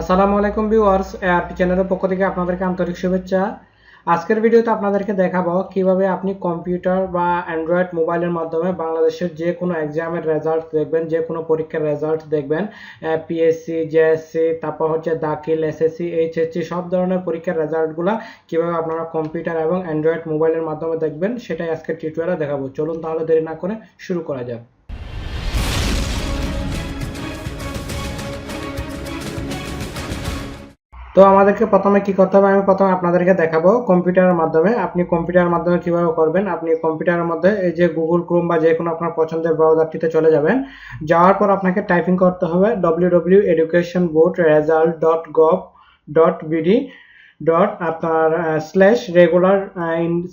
আসসালামু আলাইকুম viewers ARP চ্যানেলের পক্ষ থেকে আপনাদেরকে আন্তরিক শুভেচ্ছা। আজকের ভিডিওতে আপনাদেরকে দেখাবো কীভাবে আপনি কম্পিউটার বা অ্যান্ড্রয়েড মোবাইলের মাধ্যমে বাংলাদেশের যে কোনো এক্সামের রেজাল্ট দেখবেন, যে কোনো পরীক্ষার রেজাল্ট দেখবেন। পিএসসি জেএসসি তারপর হচ্ছে দাখিল এসএসসি এইচএসসি সব ধরনের পরীক্ষার রেজাল্টগুলো কীভাবে আপনারা কম্পিউটার এবং অ্যান্ড্রয়েড মোবাইলের মাধ্যমে দেখবেন, সেটাই আজকের টিউটোরিয়ালে দেখাবো। চলুন তাহলে দেরি না করে শুরু করা যাক। তো আমাদেরকে প্রথমে কি করতে হবে? আমি প্রথমে আপনাদেরকে দেখাবো কম্পিউটারের মাধ্যমে। আপনি কম্পিউটারের মাধ্যমে কীভাবে করবেন? আপনি কম্পিউটারের মধ্যে এই যে গুগল ক্রোম বা যে কোনো আপনার পছন্দের ব্রাউজারটিতে চলে যাবেন। যাওয়ার পর আপনাকে টাইপিং করতে হবে W W education board result dot gov dot BD dot আপনার slash regular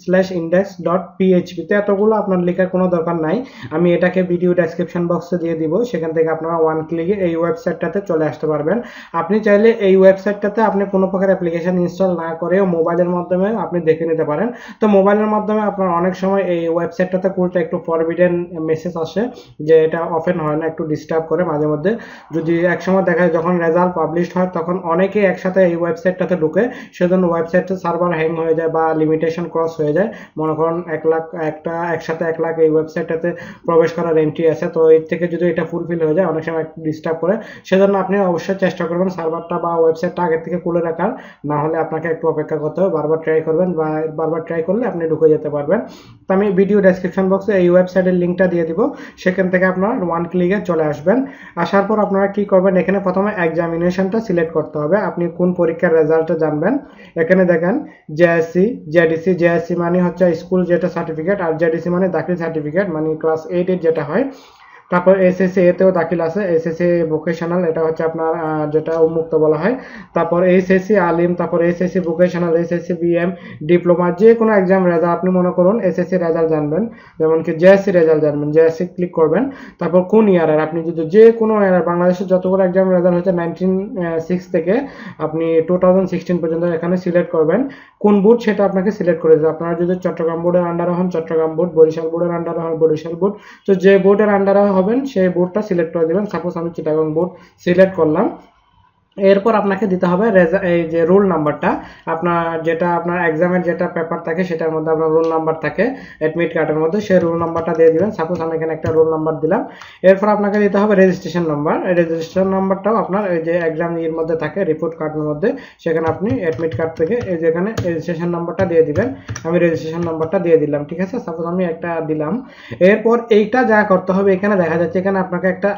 slash index dot পিএইচপিতে এতগুলো আপনার লেখার কোনো দরকার নাই। আমি এটাকে ভিডিও ডেসক্রিপশন বক্সে দিয়ে দিব, সেখান থেকে আপনারা ওয়ান ক্লিকে এই ওয়েবসাইটটাতে চলে আসতে পারবেন। আপনি চাইলে এই ওয়েবসাইটটাতে আপনি কোনো প্রকার অ্যাপ্লিকেশন ইনস্টল না করেও মোবাইলের মাধ্যমে আপনি দেখে নিতে পারেন। তো মোবাইলের মাধ্যমে আপনার অনেক সময় এই ওয়েবসাইটটাতে খুলতে একটু ফরবিডেন মেসেজ আসে, যে এটা ওপেন হয় না, একটু ডিস্টার্ব করে মাঝে মধ্যে। যদি একসময় দেখা যায়, যখন রেজাল্ট পাবলিশড হয়, তখন অনেকেই একসাথে এই ওয়েবসাইটটাতে ঢুকে সেজন্য ওয়েবসাইটটা সার্ভার হ্যাং হয়ে যায় বা লিমিটেশন ক্রস হয়ে যায়। মনে করুন এক লাখ, একটা, একসাথে এক লাখ এই ওয়েবসাইটটাতে প্রবেশ করার এন্ট্রি আছে। তো এর থেকে যদি এটা ফুলফিল হয়ে যায়, অনেক সময় ডিস্টার্ব করে। সেজন্য আপনি অবশ্যই চেষ্টা করবেন সার্ভারটা বা ওয়েবসাইটটা আগের থেকে খুলে রাখার। না হলে আপনাকে একটু অপেক্ষা করতে হবে। বারবার ট্রাই করবেন বা বারবার ট্রাই করলে আপনি ঢুকে যেতে পারবেন। তো আমি ভিডিও ডেসক্রিপশন বক্সে এই ওয়েবসাইটের লিঙ্কটা দিয়ে দিব। সেখান থেকে আপনারা ওয়ান ক্লিকে চলে আসবেন। আসার পর আপনারা কি করবেন? এখানে প্রথমে এক্সামিনেশনটা সিলেক্ট করতে হবে। আপনি কোন পরীক্ষার রেজাল্টটা জানবেন। এখানে দেখেন জেএসসি জেডিসি জেএসসি মানে হচ্ছে স্কুল যেটা সার্টিফিকেট আর জেডিসি মানে দাখিল সার্টিফিকেট মানে ক্লাস এইটের যেটা হয় তারপর এসএসসি এতেও দাখিল আছে। এসএসসি ভোকেশনাল এটা হচ্ছে আপনার যেটা উন্মুক্ত বলা হয়। তারপর এইচএসসি আলিম, তারপর HSC vocational HSC BM diploma যে কোনো এক্সাম রেজাল্ট আপনি মনে করুন এসএসসি রেজাল্ট জানবেন। যেমন কি জেএসসি রেজাল্ট জানবেন। জেএসসি ক্লিক করবেন। তারপর কোন ইয়ারের আপনি যদি যে কোনো ইয়ারের বাংলাদেশের যতগুলো এক্সাম রেজাল্ট হচ্ছে নাইনটিন সিক্স থেকে, আপনি টু থাউজেন্ড সিক্সটিন পর্যন্ত এখানে সিলেক্ট করবেন। কোন বোর্ড সেটা আপনাকে সিলেক্ট করে দেবে। আপনারা যদি চট্টগ্রাম বোর্ডের আন্ডারে হন, চট্টগ্রাম বোর্ড বরিশাল বোর্ডের আন্ডারে হন, বরিশাল বোর্ড তো যে বোর্ডের আন্ডারে হবেন সেই বোর্ডটা সিলেক্ট করে দেবেন। সাপোজ আমি চিটাগং বোর্ড সিলেক্ট করলাম এরপর আপনাকে দিতে হবে এই যে রোল নাম্বারটা আপনার যেটা, আপনার এক্সামের যেটা পেপার থাকে, সেটার মধ্যে আপনার রোল নাম্বার থাকে অ্যাডমিট কার্ডের মধ্যে। সেই রোল নাম্বারটা দিয়ে দিবেন। সাপোজ আমি এখানে একটা রোল নাম্বার দিলাম। এরপর আপনাকে দিতে হবে রেজিস্ট্রেশন নাম্বার রেজিস্ট্রেশন নাম্বারটাও আপনার এই যে এক্সাম ইয়ের মধ্যে থাকে রিপোর্ট কার্ডের মধ্যে, সেখানে আপনি অ্যাডমিট কার্ড থেকে এই যে এখানে রেজিস্ট্রেশন নাম্বারটা দিয়ে দিবেন। আমি রেজিস্ট্রেশন নাম্বারটা দিয়ে দিলাম, ঠিক আছে? সাপোজ আমি একটা দিলাম। এরপর এইটা যা করতে হবে, এখানে দেখা যাচ্ছে, এখানে আপনাকে একটা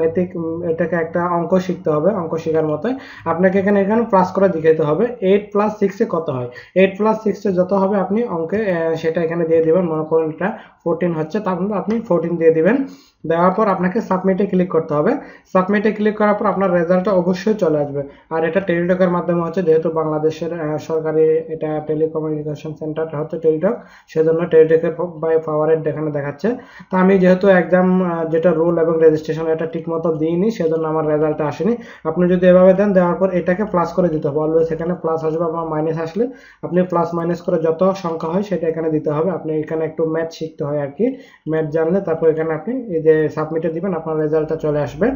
মেথিক এটাকে একটা অঙ্ক শিখতে হবে। অঙ্ক শেখার মতো আপনাকে এখানে এখানে প্লাস করে দেখাতে হবে। এইট প্লাস সিক্সে কত হয়? এইট প্লাস সিক্সে যত হবে আপনি অঙ্কে সেটা এখানে দিয়ে দেবেন। মনে করেন এটা ফোরটিন হচ্ছে, তারপর আপনি ফোরটিন দিয়ে দিবেন। দেওয়ার পর আপনাকে সাবমিটে ক্লিক করতে হবে। সাবমিটে ক্লিক করার পর আপনার রেজাল্টটা অবশ্যই চলে আসবে। আর এটা টেলিটকের মাধ্যমে হচ্ছে, যেহেতু বাংলাদেশের সরকারি এটা টেলিকমিউনিকেশন সেন্টারটা হচ্ছে টেলিটক সেজন্য টেলিটকের বাই পাওয়ারের এখানে দেখাচ্ছে। তো আমি যেহেতু একদম যেটা রুল এবং রেজিস্ট্রেশন এটা ঠিক মতো দিইনি, সেজন্য আমার রেজাল্টটা আসেনি। আপনি যদি এভাবে দেন, দেওয়ার পর এটাকে প্লাস করে দিতে হবে। অলওয়েজ এখানে প্লাস আসবে বা মাইনাস আসলে আপনি প্লাস মাইনাস করে যত সংখ্যা হয়, সেটা এখানে দিতে হবে। আপনি এখানে একটু ম্যাথ শিখতে হয় আর কি। ম্যাথ জানলে তারপর এখানে আপনি এই সাবমিটে দিবেন, আপনার রেজাল্টটা চলে আসবে।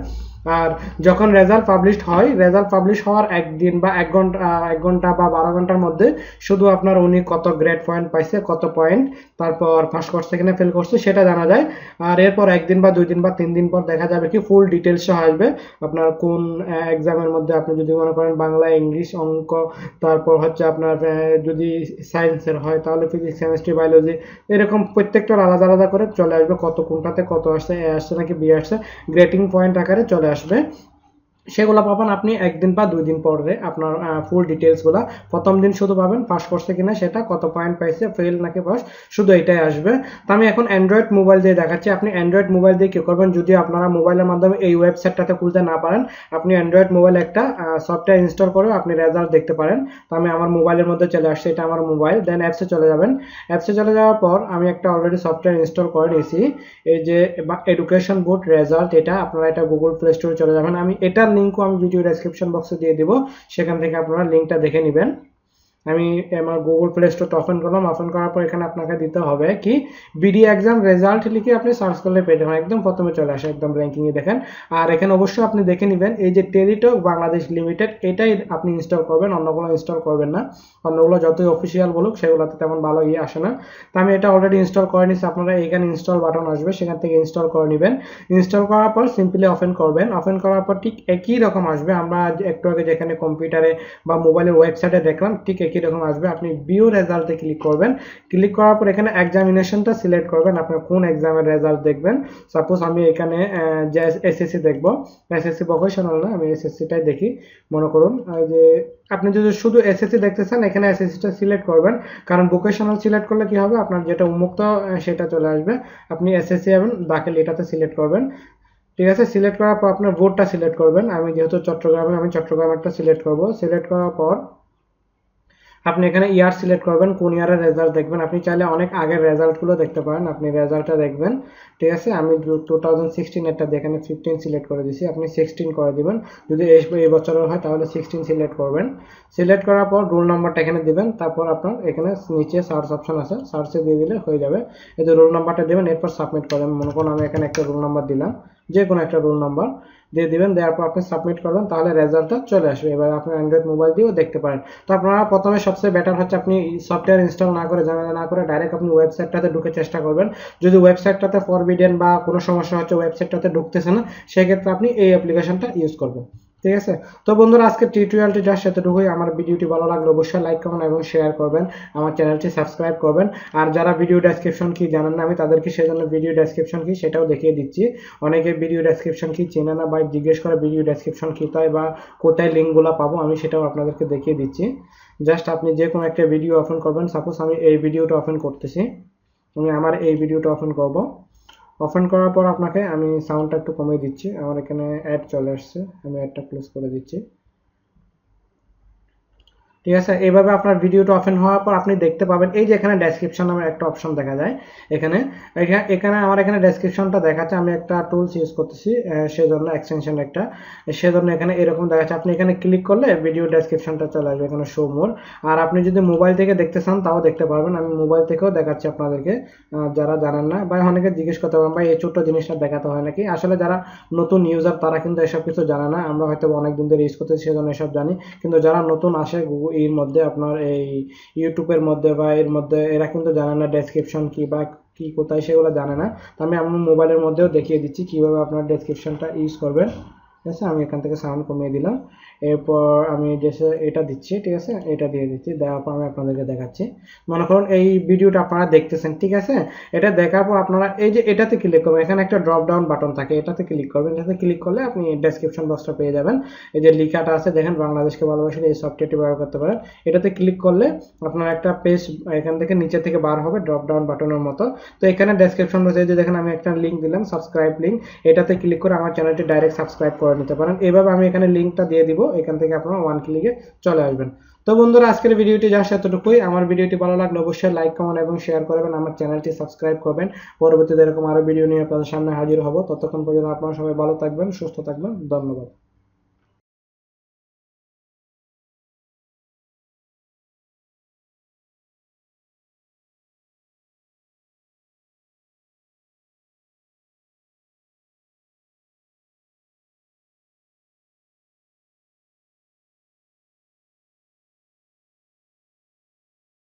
আর যখন রেজাল্ট পাবলিশড হয়, রেজাল্ট পাবলিশ হওয়ার একদিন বা এক ঘণ্টা এক ঘণ্টা বা বারো ঘণ্টার মধ্যে শুধু আপনার উনি কত গ্রেড পয়েন্ট পাইছে, কত পয়েন্ট তারপর পাস করছে কিনা ফেল করছে, সেটা জানা যায়। আর এরপর একদিন বা দুই দিন বা তিন দিন পর দেখা যাবে কি ফুল ডিটেলস আসবে আপনার কোন এক্সামের মধ্যে আপনি যদি মনে করেন বাংলা, ইংলিশ, অঙ্ক, তারপর হচ্ছে আপনার যদি সায়েন্সের হয়, তাহলে ফিজিক্স কেমিস্ট্রি বায়োলজি এরকম প্রত্যেকটার আলাদা আলাদা করে চলে আসবে, কত কোনটাতে কত আসছে আসছে নাকি বি আসছে? গ্রেটিং পয়েন্ট আকারে চলে আসবে। সেগুলো পাবেন আপনি একদিন বা দুই দিন পরে আপনার ফুল ডিটেলসগুলো প্রথম দিন শুধু পাবেন পাস করছে কিনা সেটা, কত পয়েন্ট পাইছে ফেল নাকি পাস শুধু এটাই আসবে। তো আমি এখন অ্যান্ড্রয়েড মোবাইল দিয়ে দেখাচ্ছি। আপনি অ্যান্ড্রয়েড মোবাইল দিয়ে কী করবেন? যদি আপনারা মোবাইলের মাধ্যমে এই ওয়েবসাইটটাতে খুলতে না পারেন, আপনি অ্যান্ড্রয়েড মোবাইল একটা সফটওয়্যার ইনস্টল করে আপনি রেজাল্ট দেখতে পারেন। তো আমি আমার মোবাইলের মধ্যে চলে আসছে, এটা আমার মোবাইল দেন অ্যাপসে চলে যাবেন। অ্যাপসে চলে যাওয়ার পর আমি একটা অলরেডি সফটওয়্যার ইনস্টল করে নিয়েছি। এই যে এডুকেশন বোর্ড রেজাল্ট এটা আপনারা এটা গুগল প্লে স্টোরে চলে যাবেন। আমি এটার লিঙ্কও আমি ভিডিও ডেসক্রিপশন বক্সে দিয়ে দিব। সেখান থেকে আপনারা লিঙ্কটা দেখে নেবেন। আমি আমার গুগল প্লে স্টোরটা ওপেন করলাম। ওপেন করার পর এখানে আপনাকে দিতে হবে কি বিডি এক্সাম রেজাল্ট লিখে আপনি সার্চ করলে পেয়ে যাবেন। একদম প্রথমে চলে আসে, একদম র্যাঙ্কিংয়ে দেখেন। আর এখানে অবশ্যই আপনি দেখে নেবেন, এই যে টেলিটক বাংলাদেশ লিমিটেড এটাই আপনি ইনস্টল করবেন, অন্যগুলো ইনস্টল করবেন না। অন্যগুলো যতই অফিসিয়াল বলুক, সেগুলোতে তেমন ভালো ইয়ে আসে না। তো আমি এটা অলরেডি ইনস্টল করে নিচ্ছি আপনারা এখানে ইনস্টল বাটন আসবে, সেখান থেকে ইনস্টল করে নেবেন। ইনস্টল করার পর সিম্পলি ওপেন করবেন। ওপেন করার পর ঠিক একই রকম আসবে। আমরা একটু আগে যেখানে কম্পিউটারে বা মোবাইলের ওয়েবসাইটে দেখলাম, ঠিক একই রকম আসবে, আপনি বিও রেজাল্টে ক্লিক করবেন। ক্লিক করার পর এখানে এক্সামিনেশনটা সিলেক্ট করবেন, আপনার কোন এক্সামের রেজাল্ট দেখবেন। সাপোজ আমি এখানে এসএসসি দেখব এসএসসি ভোকেশনাল না, আমি এসএসসিটাই দেখি, মনে করুন যে আপনি যদি শুধু এসএসসি দেখতে চান, এখানে এসএসসিটা সিলেক্ট করবেন। কারণ ভোকেশনাল সিলেক্ট করলে কি হবে? আপনার যেটা উন্মুক্ত সেটা চলে আসবে। আপনি এসএসসি এবং দাখিল এটাতে সিলেক্ট করবেন। ঠিক আছে? সিলেক্ট করার পর আপনার বোর্ডটা সিলেক্ট করবেন। আমি যেহেতু চট্টগ্রামে, আমি চট্টগ্রামেরটা সিলেক্ট করব। সিলেক্ট করার পর আপনি এখানে ইয়ার সিলেক্ট করবেন, কোন ইয়ারের রেজাল্ট দেখবেন। আপনি চাইলে অনেক আগের রেজাল্টগুলো দেখতে পারেন। আপনি রেজাল্টটা দেখবেন, ঠিক আছে? আমি টু থাউজেন্ড সিক্সটিন এরটা এখানে ফিফটিন সিলেক্ট করে দিছি। আপনি সিক্সটিন করে দিবেন। যদি এই এই বছরের হয়, তাহলে সিক্সটিন সিলেক্ট করবেন। সিলেক্ট করার পর রোল নাম্বারটা এখানে দিবেন। তারপর আপনার এখানে নিচে সার্চ অপশন আছে। সার্চে দিয়ে দিলে হয়ে যাবে। এই যে রোল নাম্বারটা দেবেন, এরপর সাবমিট করেন মনে করুন আমি এখানে একটা রোল নাম্বার দিলাম। যে কোনো একটা রোল নাম্বার দিয়ে দিবেন, দেওয়ার পর আপনি সাবমিট করবেন, তাহলে রেজাল্টটা চলে আসবে। এবার আপনার অ্যান্ড্রয়েড মোবাইল দিয়েও দেখতে পারেন। তো আপনারা প্রথমে সবচেয়ে বেটার হচ্ছে আপনি সফটওয়্যার ইনস্টল না করে জানা না করে ডাইরেক্ট আপনি ওয়েবসাইটটাতে ঢুকে চেষ্টা করবেন। যদি ওয়েবসাইটটাতে ফরবিডেন বা কোনো সমস্যা হচ্ছে ওয়েবসাইটটাতে ঢুকতেছে না, সেক্ষেত্রে আপনি এই অ্যাপ্লিকেশনটা ইউজ করবেন। ঠিক আছে? তো বন্ধুরা আজকে টিউটোরিয়ালটি যার সেতটুকুই আমার ভিডিওটি ভালো লাগলে অবশ্যই লাইক কমেন্ট এবং শেয়ার করবেন। আমার চ্যানেলটি সাবস্ক্রাইব করবেন। আর যারা ভিডিও ডেসক্রিপশন কি জানেন না, আমি তাদেরকে সেজন্য ভিডিও ডেসক্রিপশন কি সেটাও দেখিয়ে দিচ্ছি। অনেকে ভিডিও ডেসক্রিপশন কি চেনে না বা জিজ্ঞেস করে ভিডিও ডেসক্রিপশন কি তাই বা কোথায় লিঙ্কগুলো পাবো, আমি সেটাও আপনাদেরকে দেখিয়ে দিচ্ছি। জাস্ট আপনি যে কোনো একটা ভিডিও ওপেন করবেন। সাপোজ আমি এই ভিডিওটা ওপেন করতেছি। আমি আমার এই ভিডিওটা ওপেন করব। ওপেন করার পর আপনাকে আমি সাউন্ডটা একটু কমিয়ে দিচ্ছি। আমার এখানে অ্যাড চলে আসছে। আমি অ্যাডটা ক্লোজ করে দিচ্ছি। ঠিক আছে? এইভাবে আপনার ভিডিওটা ওপেন হওয়ার পর আপনি দেখতে পাবেন, এই যে এখানে ডেসক্রিপশন নামে একটা অপশন দেখা যায়। এখানে এখানে আমার এখানে ডেসক্রিপশনটা দেখাচ্ছে, আমি একটা টুলস ইউজ করতেছি সেজন্য এক্সটেনশন একটা। সেজন্য এখানে এরকম দেখাচ্ছে, আপনি এখানে ক্লিক করলে ভিডিও ডেসক্রিপশনটা চলে আসবে এখানে শো মোর আর আপনি যদি মোবাইল থেকে দেখতে চান, তাও দেখতে পারবেন। আমি মোবাইল থেকেও দেখাচ্ছি আপনাদেরকে যারা জানেন না, বা অনেকে জিজ্ঞেস করতে পারেন, ভাই, এই ছোট্ট জিনিসটা দেখাতে হয় নাকি? আসলে যারা নতুন ইউজার তারা কিন্তু এসব কিছু জানে না। আমরা হয়তো অনেক দিন ধরে ইউজ করতেছি, সেজন্য এসব জানি। কিন্তু যারা নতুন আসে গুগল এর মধ্যে আপনার এই ইউটিউবের মধ্যে বা এর মধ্যে এরা কিন্তু জানে না ডেসক্রিপশন কি বা কি কোথায় সেগুলো জানে না। তো আমি আমার মোবাইলের মধ্যেও দেখিয়ে দিচ্ছি কীভাবে আপনার ডেসক্রিপশনটা ইউজ করবেন। ঠিক আছে? আমি এখান থেকে সাউন্ড কমিয়ে দিলাম। এরপর আমি যে এটা দিচ্ছি, ঠিক আছে? এটা দিয়ে দিচ্ছি, দেওয়ার পর আমি আপনাদেরকে দেখাচ্ছি। মনে করুন, এই ভিডিওটা আপনারা দেখতেছেন, ঠিক আছে? এটা দেখার পর আপনারা এই যে এটাতে ক্লিক করবেন, এখানে একটা ড্রপ ডাউন বাটন থাকে, এটাতে ক্লিক করবেন। এটাতে ক্লিক করলে আপনি ডেসক্রিপশন বক্সটা পেয়ে যাবেন। এই যে লেখাটা আছে, দেখেন বাংলাদেশকে ভালোবাসলে এই সফটওয়্যারটি ব্যবহার করতে পারেন এটাতে ক্লিক করলে আপনার একটা পেজ এখান থেকে নিচে থেকে বার হবে ড্রপ ডাউন বাটনের মতো। তো এখানে ডেসক্রিপশন বক্সে যে দেখেন আমি একটা লিঙ্ক দিলাম সাবস্ক্রাইব লিঙ্ক এটাতে ক্লিক করে আমার চ্যানেলটি ডাইরেক্ট সাবস্ক্রাইব করে নিতে পারেন। এইভাবে আমি এখানে লিঙ্কটা দিয়ে দিব, এখান থেকে আপনারা ওয়ান ক্লিকে চলে আসবেন। তো বন্ধুরা, আজকের ভিডিওটি যা এতটুকুই। আমার ভিডিওটি ভালো লাগলে অবশ্যই লাইক কমেন্ট এবং শেয়ার করবেন। আমার চ্যানেলটি সাবস্ক্রাইব করবেন। পরবর্তীতে এরকম আরও ভিডিও নিয়ে আপনাদের সামনে হাজির হব। ততক্ষণ পর্যন্ত আপনারা সবাই ভালো থাকবেন, সুস্থ থাকবেন। ধন্যবাদ।